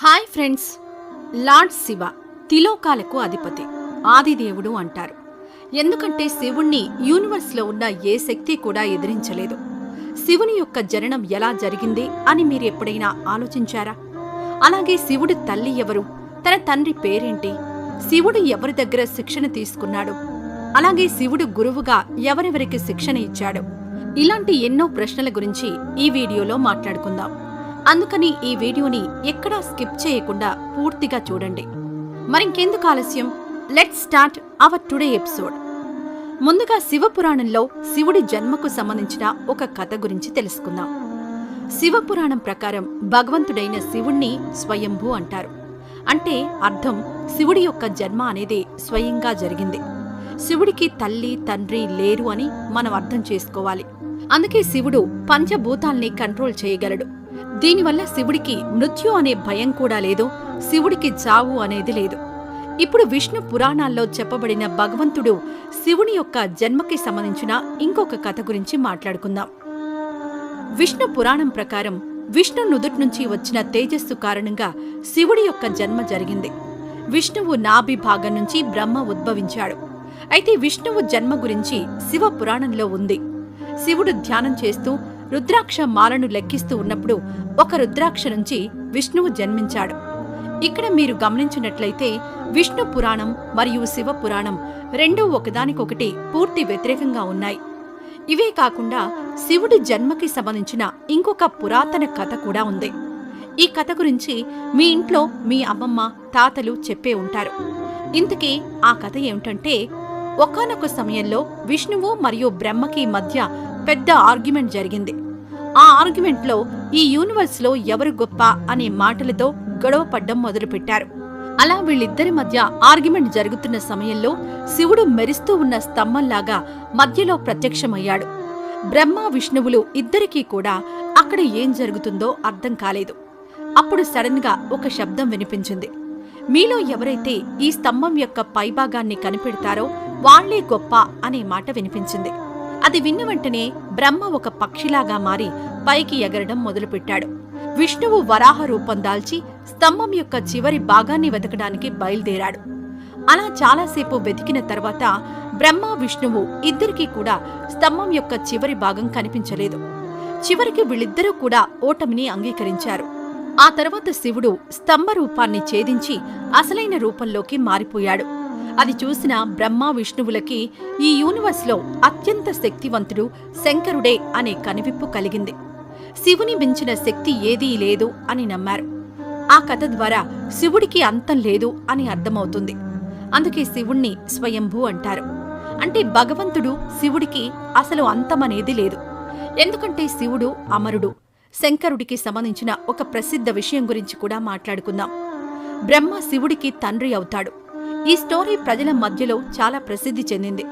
Hi friends. Lord Shiva తిలోకాలకు అధిపతి. ఆదిదేవుడు అంటారు. ఎందుకంటే శివుణ్ణి యూనివర్స్లో ఉన్న ఏ శక్తి కూడా ఎదిరించలేదు. శివుని యొక్క జననం ఎలా జరిగింది అని మీరు ఎప్పుడైనా ఆలోచించారా? అలాగే శివుడి తల్లి ఎవరు? తన తండ్రి పేరేంటి? శివుడు ఎవరి దగ్గర శిక్షణ తీసుకున్నాడు? అలాగే శివుడు గురువుగా ఎవరెవరికి శిక్షణ ఇచ్చాడు? ఇలాంటి ఎన్నో ప్రశ్నల గురించి ఈ వీడియోలో మాట్లాడుకుందాం. అందుకని ఈ వీడియోని ఎక్కడా స్కిప్ చేయకుండా పూర్తిగా చూడండి. మరింకెందుకు ఆలస్యం? Let start our today episode ముందుగా శివపురాణంలో శివుడి జన్మకు సంబంధించిన ఒక కథ గురించి తెలుసుకుందాం. శివపురాణం ప్రకారం భగవంతుడైన శివుణ్ణి స్వయంభూ అంటారు. అంటే అర్థం శివుడి యొక్క జన్మ అనేది స్వయంగా జరిగింది. శివుడికి తల్లి తండ్రి లేరు అని మనం అర్థం చేసుకోవాలి. అందుకే శివుడు పంచభూతాల్ని కంట్రోల్ చేయగలడు. దీనివల్ల శివుడికి మృత్యు అనే భయం కూడా లేదు శివుడికి చావు అనేది లేదు. ఇప్పుడు విష్ణు పురాణాల్లో చెప్పబడిన భగవంతుడు శివుని యొక్క జన్మకి సంబంధించిన ఇంకొక కథ గురించి మాట్లాడుకుందాం. విష్ణు పురాణం ప్రకారం విష్ణు నుదుటి నుంచి వచ్చిన తేజస్సు కారణంగా శివుడి యొక్క జన్మ జరిగింది. విష్ణువు నాభి భాగం నుంచి బ్రహ్మ ఉద్భవించాడు. అయితే విష్ణువు జన్మ గురించి శివ పురాణంలో ఉంది. శివుడు ధ్యానం చేస్తూ రుద్రాక్ష మాలను లెక్కిస్తూ ఉన్నప్పుడు ఒక రుద్రాక్ష నుంచి విష్ణువు జన్మించాడు. ఇక్కడ మీరు గమనించినట్లయితే విష్ణు పురాణం మరియు శివ పురాణం రెండూ ఒకదానికొకటి పూర్తి వ్యతిరేకంగా ఉన్నాయి. ఇవే కాకుండా శివుడి జన్మకి సంబంధించిన ఇంకొక పురాతన కథ కూడా ఉంది. ఈ కథ గురించి మీ ఇంట్లో మీ అమ్మమ్మ తాతలు చెప్పే ఉంటారు. ఇంతకీ ఆ కథ ఏమిటంటే ఒకానొక సమయంలో విష్ణువు మరియు బ్రహ్మకి మధ్య పెద్ద ఆర్గ్యుమెంట్ జరిగింది. ఆ ఆర్గ్యుమెంట్లో ఈ యూనివర్స్లో ఎవరు గొప్ప అనే మాటలతో గొడవ పడ్డం మొదలుపెట్టారు. అలా వీళ్ళిద్దరి మధ్య ఆర్గ్యుమెంట్ జరుగుతున్న సమయంలో శివుడు మెరుస్తూ ఉన్న స్తంభంలాగా మధ్యలో ప్రత్యక్షమయ్యాడు. బ్రహ్మ విష్ణువులు ఇద్దరికీ కూడా అక్కడ ఏం జరుగుతుందో అర్థం కాలేదు. అప్పుడు సడన్గా ఒక శబ్దం వినిపించింది. మీలో ఎవరైతే ఈ స్తంభం యొక్క పైభాగాన్ని కనిపెడతారో వాళ్ళే గొప్ప అనే మాట వినిపించింది. అది విన్న వెంటనే బ్రహ్మ ఒక పక్షిలాగా మారి పైకి ఎగరడం మొదలుపెట్టాడు. విష్ణువు వరాహ రూపం దాల్చి స్తంభం యొక్క చివరి భాగాన్ని వెతకడానికి బయలుదేరాడు. అలా చాలాసేపు వెతికిన తర్వాత బ్రహ్మ విష్ణువు ఇద్దరికీ కూడా స్తంభం యొక్క చివరి భాగం కనిపించలేదు. చివరికి వీళ్ళిద్దరూ కూడా ఓటమిని అంగీకరించారు. ఆ తర్వాత శివుడు స్తంభ రూపాన్ని ఛేదించి అసలైన రూపంలోకి మారిపోయాడు. అది చూసిన బ్రహ్మ విష్ణువులకి ఈ యూనివర్స్లో అత్యంత శక్తివంతుడు శంకరుడే అనే కనివిప్పు కలిగింది. శివుని మించిన శక్తి ఏదీ లేదు అని నమ్మారు. ఆ కథ ద్వారా శివుడికి అంతం లేదు అని అర్థమవుతుంది. అందుకే శివుణ్ణి స్వయంభూ అంటారు. అంటే భగవంతుడు శివుడికి అసలు అంతమనేది లేదు. ఎందుకంటే శివుడు అమరుడు. శంకరుడికి సంబంధించిన ఒక ప్రసిద్ధ విషయం గురించి కూడా మాట్లాడుకుందాం. బ్రహ్మ శివుడికి తండ్రి అవుతాడు. ఈ స్టోరీ ప్రజల మధ్యలో చాలా ప్రసిద్ధి చెందింది.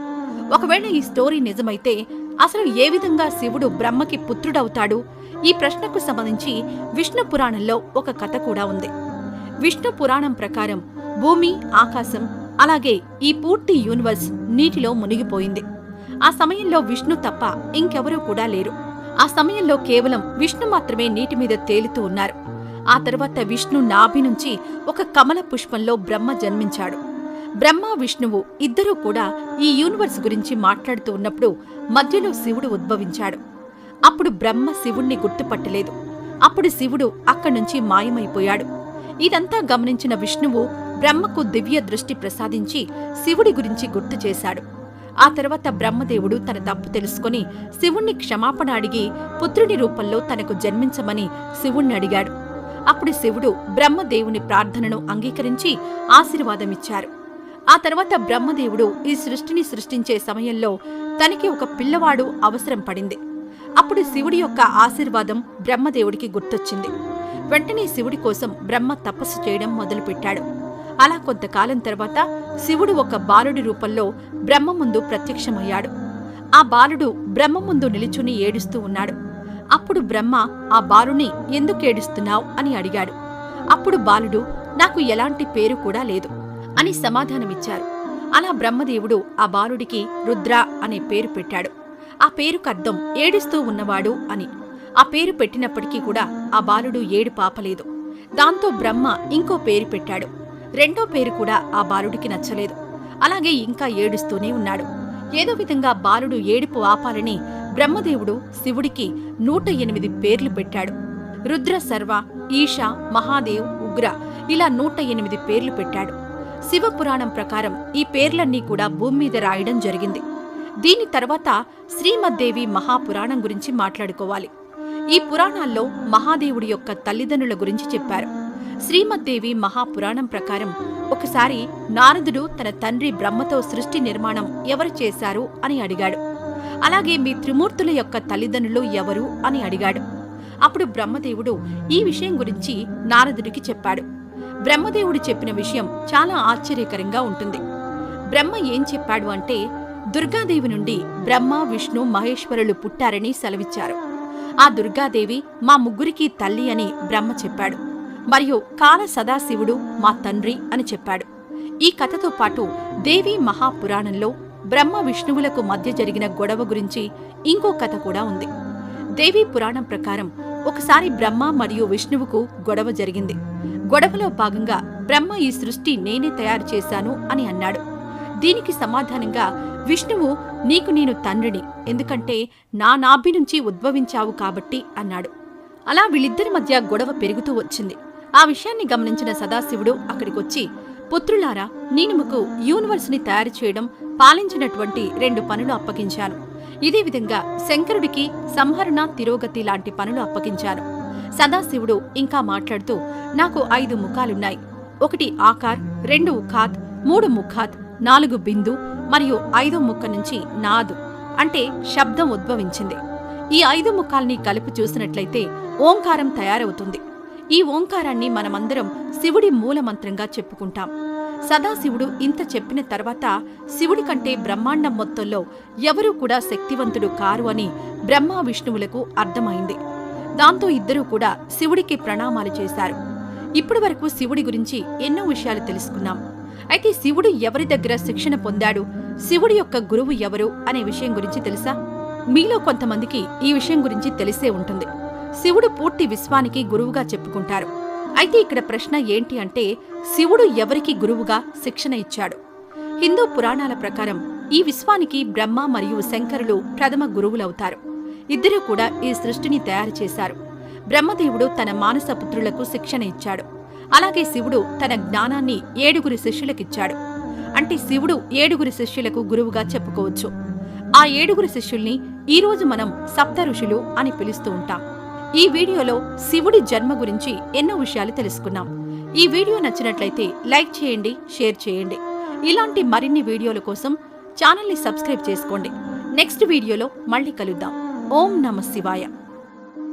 ఒకవేళ ఈ స్టోరీ నిజమైతే అసలు ఏ విధంగా శివుడు బ్రహ్మకి పుత్రుడవుతాడు? ఈ ప్రశ్నకు సంబంధించి విష్ణు పురాణంలో ఒక కథ కూడా ఉంది. విష్ణు పురాణం ప్రకారం భూమి ఆకాశం అలాగే ఈ పూర్తి యూనివర్స్ నీటిలో మునిగిపోయింది. ఆ సమయంలో విష్ణు తప్ప ఇంకెవరూ కూడా లేరు. ఆ సమయంలో కేవలం విష్ణు మాత్రమే నీటి మీద తేలుతూ ఉన్నారు. ఆ తర్వాత విష్ణు నాభి నుంచి ఒక కమల పుష్పంలో బ్రహ్మ జన్మించాడు. బ్రహ్మ విష్ణువు ఇద్దరూ కూడా ఈ యూనివర్స్ గురించి మాట్లాడుతూ ఉన్నప్పుడు మధ్యలో శివుడు ఉద్భవించాడు. అప్పుడు బ్రహ్మ శివుణ్ణి గుర్తుపట్టలేదు. అప్పుడు శివుడు అక్కడి నుంచి మాయమైపోయాడు. ఇదంతా గమనించిన విష్ణువు బ్రహ్మకు దివ్య దృష్టి ప్రసాదించి శివుడి గురించి గుర్తు చేశాడు. ఆ తర్వాత బ్రహ్మదేవుడు తన తప్పు తెలుసుకుని శివుణ్ణి క్షమాపణ అడిగి పుత్రుని రూపంలో తనకు జన్మించమని శివుణ్ణి అడిగాడు. అప్పుడు శివుడు బ్రహ్మదేవుని ప్రార్థనను అంగీకరించి ఆశీర్వాదమిచ్చారు. ఆ తర్వాత బ్రహ్మదేవుడు ఈ సృష్టిని సృష్టించే సమయంలో తనకి ఒక పిల్లవాడు అవసరం పడింది. అప్పుడు శివుడి యొక్క ఆశీర్వాదం బ్రహ్మదేవుడికి గుర్తొచ్చింది. వెంటనే శివుడి కోసం బ్రహ్మ తపస్సు చేయడం మొదలుపెట్టాడు. అలా కొంతకాలం తర్వాత శివుడు ఒక బాలుడి రూపంలో బ్రహ్మ ముందు ప్రత్యక్షమయ్యాడు. ఆ బాలుడు బ్రహ్మ ముందు నిలుచుని ఏడుస్తూ ఉన్నాడు. అప్పుడు బ్రహ్మ ఆ బాలుని ఎందుకేడుస్తున్నావు అని అడిగాడు. అప్పుడు బాలుడు నాకు ఎలాంటి పేరు కూడా లేదు. అని సమాధానమిచ్చారు. అలా బ్రహ్మదేవుడు ఆ బాలుడికి రుద్ర అనే పేరు పెట్టాడు. ఆ పేరుకర్థం ఏడుస్తూ ఉన్నవాడు అని. ఆ పేరు పెట్టినప్పటికీ కూడా ఆ బాలుడు ఏడు పాపలేదు. దాంతో బ్రహ్మ ఇంకో పేరు పెట్టాడు. రెండో పేరు కూడా ఆ బాలుడికి నచ్చలేదు. అలాగే ఇంకా ఏడుస్తూనే ఉన్నాడు. ఏదో విధంగా బాలుడు ఏడుపు ఆపాలని బ్రహ్మదేవుడు శివుడికి నూట ఎనిమిది పేర్లు పెట్టాడు. రుద్ర సర్వ ఈశ మహాదేవ్ ఉగ్ర ఇలా నూట ఎనిమిది పేర్లు పెట్టాడు. శివపురాణం ప్రకారం ఈ పేర్లన్నీ కూడా భూమి మీద రాయడం జరిగింది. దీని తర్వాత శ్రీమద్దేవి మహాపురాణం గురించి మాట్లాడుకోవాలి. ఈ పురాణాల్లో మహాదేవుడి యొక్క తల్లిదండ్రుల గురించి చెప్పారు. శ్రీమద్దేవి మహాపురాణం ప్రకారం ఒకసారి నారదుడు తన తండ్రి బ్రహ్మతో సృష్టి నిర్మాణం ఎవరు చేశారు అని అడిగాడు. అలాగే మీ త్రిమూర్తుల యొక్క తల్లిదండ్రులు ఎవరు అని అడిగాడు. అప్పుడు బ్రహ్మదేవుడు ఈ విషయం గురించి నారదుడికి చెప్పాడు. బ్రహ్మదేవుడు చెప్పిన విషయం చాలా ఆశ్చర్యకరంగా ఉంటుంది. బ్రహ్మ ఏం చెప్పాడు అంటే దుర్గాదేవి నుండి బ్రహ్మ విష్ణు మహేశ్వరులు పుట్టారని సెలవిచ్చారు. ఆ దుర్గాదేవి మా ముగ్గురికి తల్లి అని బ్రహ్మ చెప్పాడు. మరియు కాల సదాశివుడు మా తండ్రి అని చెప్పాడు. ఈ కథతో పాటు దేవి మహాపురాణంలో బ్రహ్మ విష్ణువులకు మధ్య జరిగిన గొడవ గురించి ఇంకో కథ కూడా ఉంది. దేవీ పురాణం ప్రకారం ఒకసారి బ్రహ్మ మరియు విష్ణువుకు గొడవ జరిగింది. గొడవలో భాగంగా బ్రహ్మ ఈ సృష్టి నేనే తయారు చేశాను అని అన్నాడు. దీనికి సమాధానంగా విష్ణువు నీకు నేను తండ్రిని ఎందుకంటే నా నాభి నుంచి ఉద్భవించావు కాబట్టి అన్నాడు. అలా వీళ్ళిద్దరి మధ్య గొడవ పెరుగుతూ వచ్చింది. ఆ విషయాన్ని గమనించిన సదాశివుడు అక్కడికొచ్చి పుత్రులారా నేను మీకు యూనివర్స్ని తయారు చేయడం పాలించినటువంటి రెండు పనులు అప్పగించాను. ఇదే విధంగా శంకరుడికి సంహరణ తిరోగతి లాంటి పనులు అప్పగించాను. సదాశివుడు ఇంకా మాట్లాడుతూ నాకు ఐదు ముఖాలున్నాయి. ఒకటి ఆకార్ రెండు ఉఖాత్ మూడు ముఖాత్ నాలుగు బిందు మరియు ఐదో ముక్క నుంచి నాదు. అంటే శబ్దం ఉద్భవించింది. ఈ ఐదు ముఖాల్ని కలిపి చూసినట్లయితే ఓంకారం తయారవుతుంది. ఈ ఓంకారాన్ని మనమందరం శివుడి మూలమంత్రంగా చెప్పుకుంటాం. సదాశివుడు ఇంత చెప్పిన తర్వాత శివుడి కంటే బ్రహ్మాండం మొత్తంలో ఎవరూ కూడా శక్తివంతుడు కారు అని బ్రహ్మ విష్ణువులకు అర్థమైంది. దాంతో ఇద్దరూ కూడా శివుడికి ప్రణామాలు చేశారు. ఇప్పటి వరకు శివుడి గురించి ఎన్నో విషయాలు తెలుసుకున్నాం. అయితే శివుడు ఎవరి దగ్గర శిక్షణ పొందాడు? శివుడి యొక్క గురువు ఎవరు? అనే విషయం గురించి తెలుసా? మీలో కొంతమందికి ఈ విషయం గురించి తెలిసే ఉంటుంది. శివుడు పూర్తి విశ్వానికి గురువుగా చెప్పుకుంటారు. అయితే ఇక్కడ ప్రశ్న ఏంటి అంటే శివుడు ఎవరికి గురువుగా శిక్షణ ఇచ్చాడు? హిందూ పురాణాల ప్రకారం ఈ విశ్వానికి బ్రహ్మ మరియు శంకరులు ప్రథమ గురువులవుతారు. ఇద్దరూ కూడా ఈ సృష్టిని తయారు చేశారు. బ్రహ్మదేవుడు తన మానస పుత్రులకు శిక్షణ ఇచ్చాడు. అలాగే శివుడు తన జ్ఞానాన్ని ఏడుగురి శిష్యులకిచ్చాడు. అంటే శివుడు ఏడుగురి శిష్యులకు గురువుగా చెప్పుకోవచ్చు. ఆ ఏడుగురి శిష్యుల్ని ఈరోజు మనం సప్త ఋషులు అని పిలుస్తూ ఉంటాం. ఈ వీడియోలో శివుడి జన్మ గురించి ఎన్నో విషయాలు తెలుసుకున్నాం. ఈ వీడియో నచ్చినట్లయితే లైక్ చేయండి షేర్ చేయండి. ఇలాంటి మరిన్ని వీడియోల కోసం ఛానల్ని సబ్స్క్రైబ్ చేసుకోండి. నెక్స్ట్ వీడియోలో మళ్ళీ కలుద్దాం. ఓం నమ శివాయ.